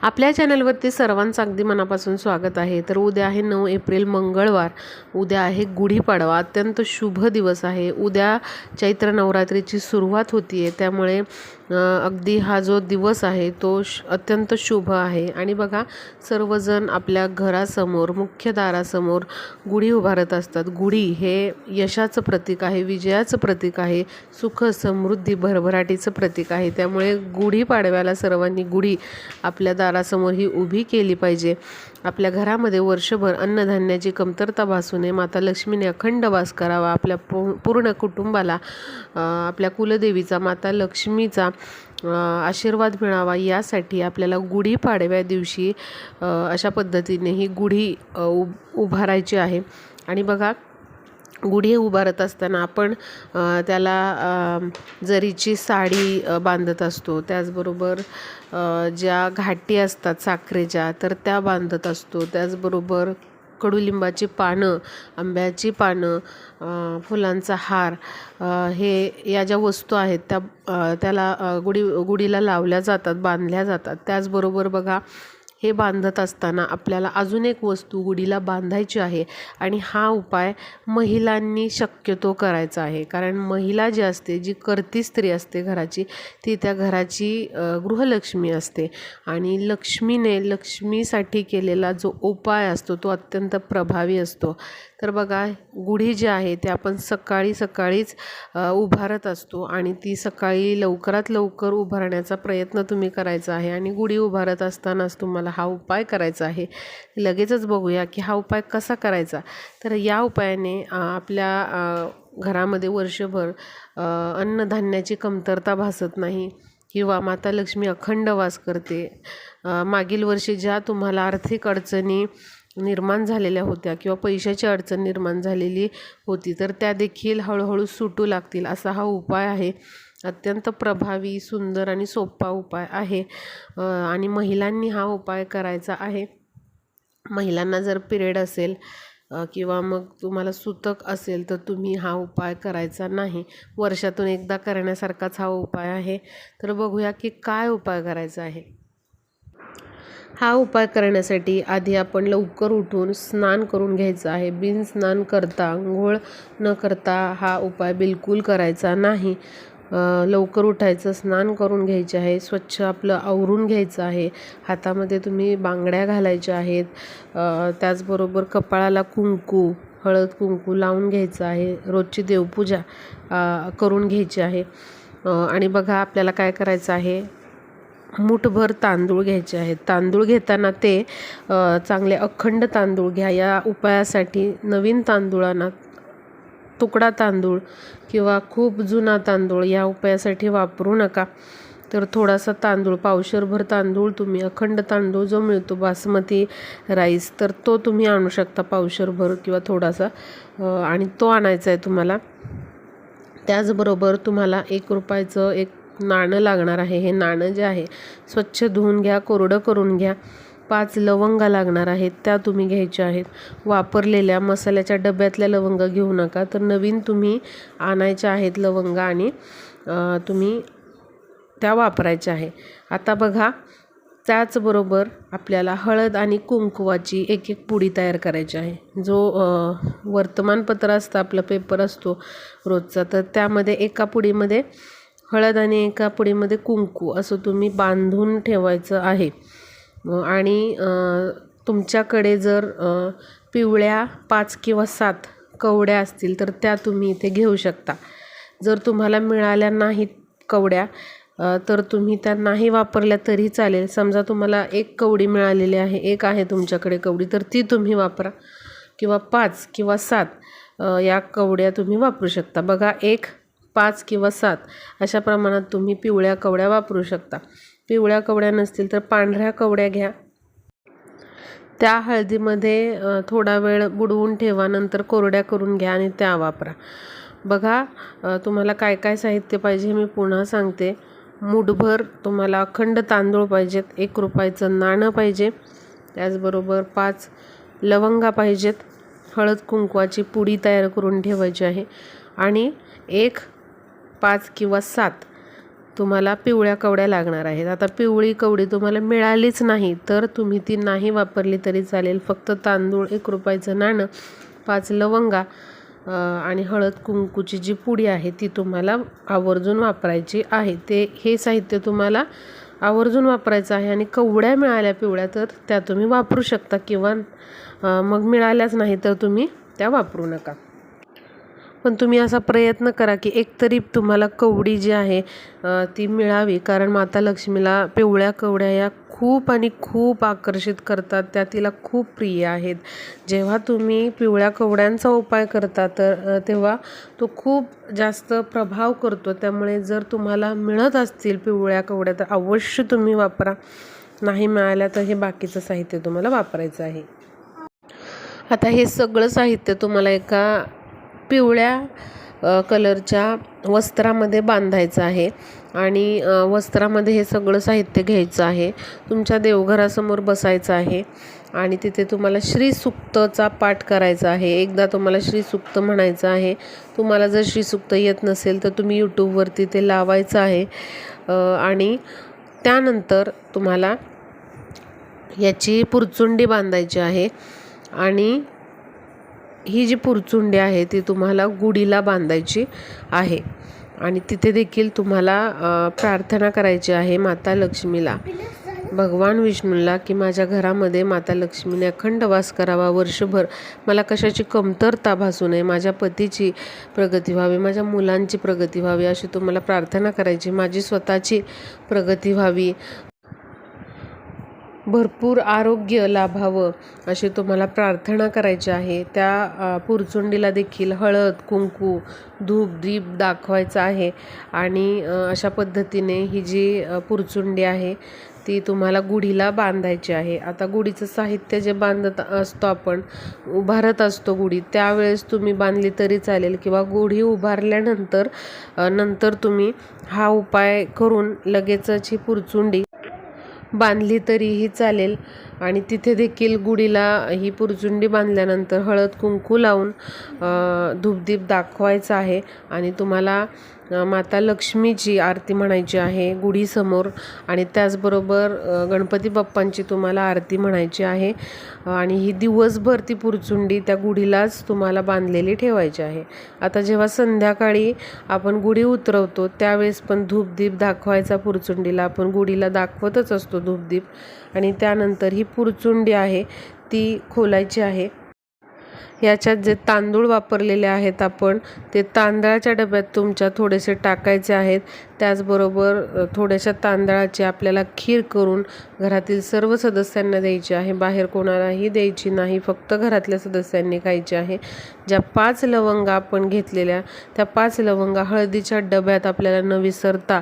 आपल्या चॅनलवरती सर्वांचं अगदी मनापासून स्वागत आहे. तर उद्या आहे नऊ एप्रिल मंगळवार. उद्या आहे गुढीपाडवा. अत्यंत शुभ दिवस आहे. उद्या चैत्र नवरात्रीची सुरुवात होती आहे त्यामुळे अगदी हा जो दिवस आहे तो श अत्यंत शुभ आहे. आणि बघा सर्वजण आपल्या घरासमोर मुख्य दारासमोर गुढी उभारत असतात. गुढी हे यशाचं प्रतीक आहे विजयाचं प्रतीक आहे सुख समृद्धी भरभराटीचं प्रतीक आहे. त्यामुळे गुढीपाडव्याला सर्वांनी गुढी आपल्या दारासमोर ही उभी केली पाहिजे. आपल्या घरामध्ये वर्षभर अन्नधान्याची कमतरता भासू नये. माता लक्ष्मीने अखंड वास करावा. आपल्या पू पूर्ण कुटुंबाला आपल्या कुलदेवीचा माता लक्ष्मीचा आशीर्वाद मिळावा. यासाठी आपल्याला गुढीपाडव्या दिवशी अशा पद्धतीने ही गुढी उ उभारायची आहे. आणि बघा गुढी उभारत असताना आपण त्याला जरीची साडी बांधत असतो. त्याचबरोबर ज्या घाटी असतात साखरेच्या तर त्या बांधत असतो. त्याचबरोबर कडुलिंबाची पानं आंब्याची पानं फुलांचा हार हे या ज्या वस्तू आहेत त्या त्याला गुढी गुढीला लावल्या जातात बांधल्या जातात. त्याचबरोबर बघा हे बांधत असताना आपल्याला अजून एक वस्तू गुढीला बांधायची आहे आणि हा उपाय महिलांनी शक्यतो करायचा आहे. कारण महिला जी असते जी करती स्त्री असते घराची ती त्या घराची गृहलक्ष्मी असते. आणि लक्ष्मीने लक्ष्मीसाठी केलेला जो उपाय असतो तो अत्यंत प्रभावी असतो. तर बघा गुढी जी आहे ते आपण सकाळी सकाळीच उभारत असतो आणि ती सकाळी लवकरात लवकर उभारण्याचा प्रयत्न तुम्ही करायचा आहे आणि गुढी उभारत असतानाच तुम्हाला हा उपाय करायचा आहे. लगेचच बघूया की हा उपाय कसा करायचा? तर या उपायाने आपल्या घरामध्ये वर्षभर अन्नधान्याची कमतरता भासत नाही किंवा माता लक्ष्मी अखंड वास करते. मागील वर्षी ज्या तुम्हाला आर्थिक अडचणी निर्माण झालेल्या होत्या किंवा पैशाची अडचण निर्माण झालेली होती तर त्या देखील हळूहळू सुटू लागतील असा हा उपाय आहे. अत्यंत प्रभावी सुंदर आणि सोपा उपाय आहे. आणि महिलांनी हा उपाय करायचा आहे. महिलांना जर पिरियड असेल किंवा मग तुम्हाला सुतक असेल तर तुम्ही हा उपाय करायचा नाही. वर्षातून एकदा करण्यासारखाच हा उपाय आहे. तर बघूया की काय उपाय करायचा आहे. हा उपाय करण्यासाठी आधी आपण लवकर उठून स्नान करून घ्यायचं आहे. बिन स्नान करता आंघोळ न करता हा उपाय बिलकुल करायचा नाही. लवकर उठायचं स्नान करून घ्यायचे आहे. स्वच्छ आपलं आवरून घ्यायचं आहे. हातामध्ये तुम्ही बांगड्या घालायच्या आहेत. त्याचबरोबर कपाळाला कुंकू हळद कुंकू लावून घ्यायचं आहे. रोजची देवपूजा करून घ्यायची आहे. आणि बघा आपल्याला काय करायचं आहे. मूठभर तांदूळ घ्यायचे आहेत. तांदूळ घेताना ते चांगले अखंड तांदूळ घ्या. या उपायासाठी नवीन तांदूळांना तुकडा तांदूळ किंवा खूप जुना तांदूळ या उपायासाठी वापरू नका. तर थोडासा तांदूळ पावशरभर तांदूळ तुम्ही अखंड तांदूळ जो मिळतो बासमती राईस तर तो तुम्ही आणू शकता पावशरभर किंवा थोडासा आणि तो आणायचा आहे तुम्हाला. त्याचबरोबर तुम्हाला एक रुपयाचं एक नाणं लागणार आहे. हे नाणं जे आहे स्वच्छ धुवून घ्या कोरडं करून घ्या. पाच लवंगा लागणार आहेत त्या तुम्ही घ्यायच्या आहेत. वापरलेल्या मसाल्याच्या डब्यातल्या लवंगा घेऊ नका. तर नवीन तुम्ही आणायच्या आहेत लवंगा आणि तुम्ही त्या वापरायच्या आहे. आता बघा त्याचबरोबर आपल्याला हळद आणि कुंकवाची एक एक पुडी तयार करायची आहे. जो वर्तमानपत्र असतं आपला पेपर असतो रोजचा. तर त्यामध्ये एका पुडीमध्ये हळद आणि एका पुडीमध्ये कुंकू असं तुम्ही बांधून ठेवायचं आहे. आणि तुमच्याकडे जर पिवळ्या पाच किंवा सात कवड्या असतील तर त्या तुम्ही इथे घेऊ शकता. जर तुम्हाला मिळाल्या नाहीत कवड्या तर तुम्ही त्या नाही वापरल्या तरी चालेल. समजा तुम्हाला एक कवडी मिळालेली आहे एक आहे तुमच्याकडे कवडी तर ती तुम्ही वापरा. किंवा पाच किंवा सात या कवड्या तुम्ही वापरू शकता. बघा एक पाच किंवा सात अशा प्रमाणात तुम्ही पिवळ्या कवड्या वापरू शकता. पिवळ्या कवड्या नसतील तर पांढऱ्या कवड्या घ्या. त्या हळदीमध्ये थोडा वेळ बुडवून ठेवा नंतर कोरड्या करून घ्या आणि त्या वापरा. बघा तुम्हाला काय काय साहित्य पाहिजे मी पुन्हा सांगते. मूठभर तुम्हाला अखंड तांदूळ पाहिजेत एक रुपयाचं नाणं पाहिजे त्याचबरोबर पाच लवंगा पाहिजेत हळद कुंकवाची पुडी तयार करून ठेवायची आहे. आणि एक पाच किंवा सात तुम्हाला पिवळ्या कवड्या लागणार आहेत. आता पिवळी कवडी तुम्हाला मिळालीच नाही तर तुम्ही ती नाही वापरली तरी चालेल. फक्त तांदूळ एक रुपयाचं नाणं पाच लवंगा आणि हळद कुंकूची जी पुडी आहे ती तुम्हाला आवर्जून वापरायची आहे. ते हे साहित्य तुम्हाला आवर्जून वापरायचं आहे आणि कवड्या मिळाल्या पिवळ्या तर त्या तुम्ही वापरू शकता किंवा मग मिळाल्याच नाही तर तुम्ही त्या वापरू नका. पण तुम्ही असा प्रयत्न करा की एकतरी तुम्हाला कवडी जी आहे ती मिळावी. कारण माता लक्ष्मीला पिवळ्या कवड्या या खूप आणि खूप आकर्षित करतात. त्या तिला खूप प्रिय आहेत. जेव्हा तुम्ही पिवळ्या कवड्यांचा उपाय करता तर तेव्हा तो खूप जास्त प्रभाव करतो. त्यामुळे जर तुम्हाला मिळत असतील पिवळ्या कवड्या तर अवश्य तुम्ही वापरा. नाही मिळाल्या तर हे बाकीचं साहित्य तुम्हाला वापरायचं आहे. आता हे सगळं साहित्य तुम्हाला एका पिवळ्या कलरच्या वस्त्रामध्ये बांधायचं आहे. आणि वस्त्रामध्ये हे सगळं साहित्य घ्यायचं आहे. तुमच्या देवघरासमोर बसायचं आहे. आणि तिथे तुम्हाला श्रीसुक्तचा पाठ करायचा आहे. एकदा तुम्हाला श्रीसुक्त म्हणायचं आहे. तुम्हाला जर श्रीसुक्त येत नसेल तर तुम्ही यूट्यूबवरती ते लावायचं आहे. आणि त्यानंतर तुम्हाला याची पुरचुंडी बांधायची आहे. आणि ही जी पुरचुंडी आहे ती तुम्हाला गुढीला बांधायची आहे. आणि तिथे देखील तुम्हाला प्रार्थना करायची आहे माता लक्ष्मीला. भगवान विष्णूला की माझ्या घरामध्ये माता लक्ष्मीने अखंड वास करावा वर्षभर. मला कशाची कमतरता भासू नये माझ्या पतीची प्रगती व्हावी माझ्या मुलांची प्रगती व्हावी अशी तुम्हाला प्रार्थना करायची. माझी स्वतःची प्रगती व्हावी. भरपूर आरोग्य लाभावं अशी तुम्हाला प्रार्थना करायची आहे. त्या पुरचुंडीला देखील हळद कुंकू धूप दीप दाखवायचं आहे. आणि अशा पद्धतीने ही जी पुरचुंडी आहे ती तुम्हाला गुढीला बांधायची आहे. आता गुढीचं साहित्य जे बांधत असतो आपण उभारत असतो गुढी त्यावेळेस तुम्ही बांधली तरी चालेल किंवा गुढी उभारल्यानंतर नंतर तुम्ही हा उपाय करून लगेचच ही पुरचुंडी बांधली तरीही चालेल. आणि तिथे देखील गुढीला ही पुरचुंडी बांधल्यानंतर हळद कुंकू लावून धूपदीप दाखवायचा आहे. आणि तुम्हाला माता लक्ष्मीची आरती म्हणायची आहे गुढीसमोर. आणि त्याचबरोबर गणपती बाप्पांची तुम्हाला आरती म्हणायची आहे. आणि ही दिवसभर ती पुरचुंडी त्या गुढीलाच तुम्हाला बांधलेली ठेवायची आहे. आता जेव्हा संध्याकाळी आपण गुढी उतरवतो त्यावेळेस पण धूपदीप दाखवायचा पुरचुंडीला आपण गुढीला दाखवतच असतो धूपदीप. आणि त्यानंतर ही पुरचुंडी आहे ती खोलायची आहे. याच्यात जे तांदूळ वापरलेले आहेत आपण ते तांदळाच्या डब्यात तुमच्या थोडेसे टाकायचे आहेत. त्याचबरोबर थोड्याशा तांदळाची आपल्याला खीर करून घरातील सर्व सदस्यांना द्यायची आहे. बाहेर कोणालाही द्यायची नाही. फक्त घरातल्या सदस्यांनी खायची आहे. ज्या पाच लवंगा आपण घेतलेल्या त्या पाच लवंगा हळदीच्या डब्यात आपल्याला न विसरता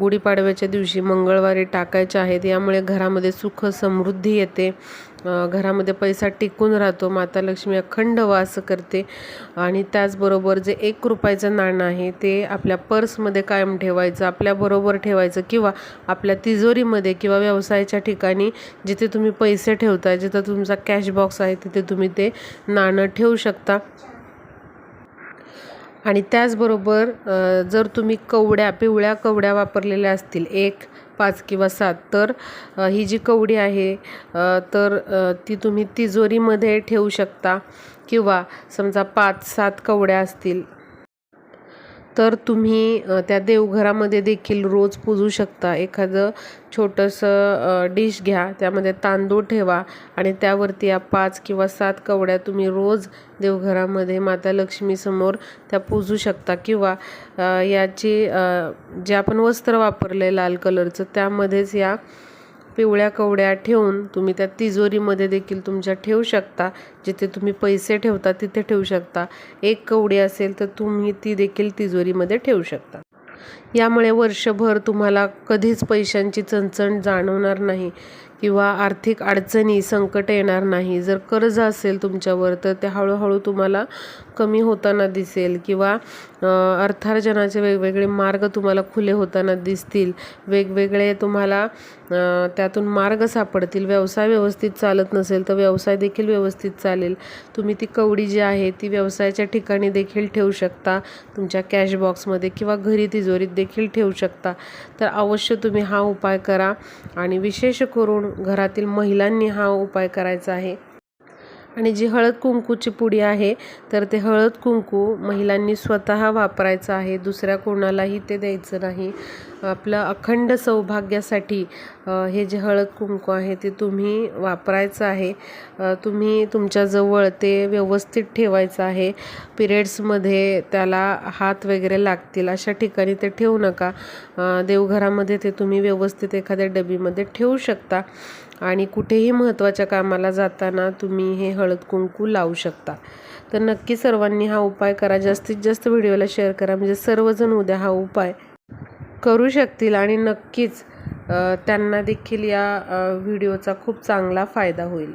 गुढीपाडव्याच्या दिवशी मंगळवारी टाकायच्या आहेत. यामुळे घरामध्ये सुख समृद्धी येते. घरामध्ये पैसा टिकून राहतो. माता लक्ष्मी अखंड वास करते. आणि त्याचबरोबर जे एक रुपयाचं नाणं आहे ते आपल्या पर्समध्ये कायम ठेवायचं आपल्याबरोबर ठेवायचं किंवा आपल्या तिजोरीमध्ये किंवा व्यवसायाच्या ठिकाणी जिथे तुम्ही पैसे ठेवताय जिथं तुमचा कॅश बॉक्स आहे तिथे तुम्ही ते नाणं ठेवू शकता. आणि त्याचबरोबर जर तुम्ही कवड्या पिवळ्या कवड्या वापरलेल्या असतील एक पाच किंवा सात तर ही जी कवडी आहे तर ती तुम्ही तिजोरीमध्ये ठेवू शकता. किंवा समजा पाच सात कवड्या असतील तर तुम्ही त्या देवघरामध्ये देखील रोज पूजू शकता. एखादं छोटंसं डिश घ्या त्यामध्ये तांदूळ ठेवा आणि त्यावरती या पाच किंवा सात कवड्या तुम्ही रोज देवघरामध्ये माता लक्ष्मीसमोर त्या पूजू शकता. किंवा याची जे आपण वस्त्र वापरलं लाल कलरचं त्यामध्येच या पिवळ्या कवड्या ठेवून तुम्ही त्या तिजोरीमध्ये देखील तुमच्या ठेवू शकता. जिथे तुम्ही पैसे ठेवता तिथे ठेवू शकता. एक कवडी असेल तर तुम्ही ती देखील तिजोरीमध्ये ठेवू शकता. यामुळे वर्षभर तुम्हाला कधीच पैशांची चणचण जाणवणार नाही किंवा आर्थिक अडचणी संकट येणार नाही. जर कर्ज असेल तुमच्यावर तर ते हळूहळू तुम्हाला कमी होताना दिसेल किंवा अर्थार्जनाचे वेगवेगळे मार्ग तुम्हाला खुले होताना दिसतील. वेगवेगळे तुम्हाला त्यातून मार्ग सापडतील. व्यवसाय व्यवस्थित चालत नसेल तर व्यवसाय देखील व्यवस्थित चालेल. तुम्ही ती कवडी जी आहे ती व्यवसायाच्या ठिकाणी देखील ठेवू शकता. तुमच्या कॅश बॉक्समध्ये किंवा घरी तिजोरीत देखील ठेवू शकता. तर अवश्य तुम्ही हा उपाय करा आणि विशेष करून घरातील महिलांनी हा उपाय करायचा आहे. आणि जी हळद कुंकूची पुडी आहे तर ते हळद कुंकू महिलांनी स्वतः वापरायचं आहे. दुसऱ्या कोणालाही ते द्यायचं नाही. आपलं अखंड सौभाग्यासाठी हे जे हळद कुंकू आहे ते तुम्ही वापरायचं आहे. तुम्ही तुमच्याजवळ ते व्यवस्थित ठेवायचं आहे. पिरियड्समध्ये त्याला हात वगैरे लागतील अशा ठिकाणी ते ठेवू नका. देवघरामध्ये ते तुम्ही व्यवस्थित एखाद्या डबीमध्ये ठेवू शकता. आणि कुठेही महत्त्वाच्या कामाला जाताना तुम्ही हे हळद कुंकू लावू शकता. तर नक्की सर्वांनी हा उपाय करा. जास्तीत जास्त व्हिडिओला शेअर करा. म्हणजे सर्वजण उद्या हा उपाय करू शकतील आणि नक्कीच त्यांना देखील या व्हिडिओचा खूप चांगला फायदा होईल.